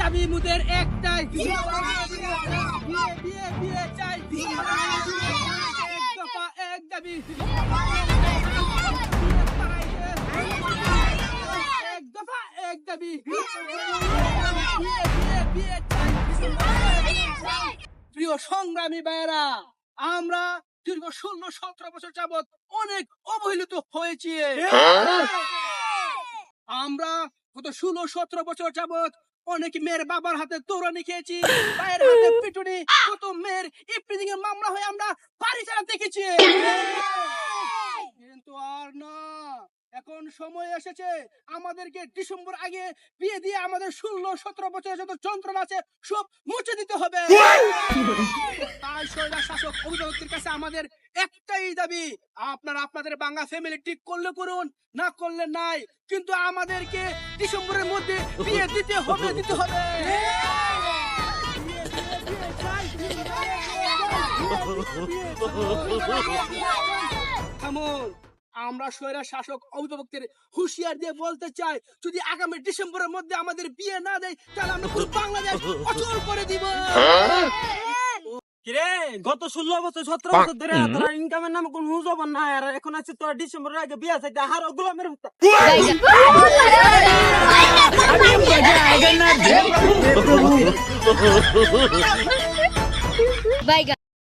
দাবি মুদের একটাই। বিয়ে বিয়ে বিয়ে চাই। এক দফা এক দাবি। এক দফা এক দাবি। বিয়ে বিয়ে বিয়ে চাই। প্রিয় সংগ্রামী ভাইয়েরা আমরা দীর্ঘ ষোলো সতেরো বছর যাবত অনেক অবহেলিত হয়েছি। আমরা গত ষোলো সতেরো বছর যাবত অনেক মেয়ের বাবার হাতে দৌড়ানি খেয়েছি হাতে পিটুনি কত মেয়ের ইপ্রিজিং এর মামলা হয়ে আমরা বাড়ি চালা দেখেছি। কিন্তু আর না এখন সময় এসেছে আমাদেরকে ডিসেম্বর আগে বিয়ে দিয়ে আমাদের ষোলো সতেরো বছরের যত যন্ত্রণা আছে সব মুছে দিতে হবে। সৈরা শাসক অভিভাবকদের কাছে আমাদের একটাই দাবি, আপনারা আপনাদের বাংলা ফ্যামিলি ঠিক করলে করুন, না করলে নাই। কিন্তু আমাদেরকে ডিসেম্বরের মধ্যে বিয়ে দিতে হবে দিতে হবে। আমরা স্বৈরা শাসক অভিভাবকদের হুঁশিয়ার দিয়ে বলতে চাই, যদি আগামী ডিসেম্বরের মধ্যে আমাদের বিয়ে না দেয়, তাহলে আমরা পুরো বাংলাদেশ অচল করে দিব। কিরে গত ষোলো বছর সতেরো বছর ধরে তোরা ইনকামের নামে কোন হুজব না আর এখন আছে তোরা ডিসেম্বরের আগে বিয়া চাইতে হার গোলামের হত্যা.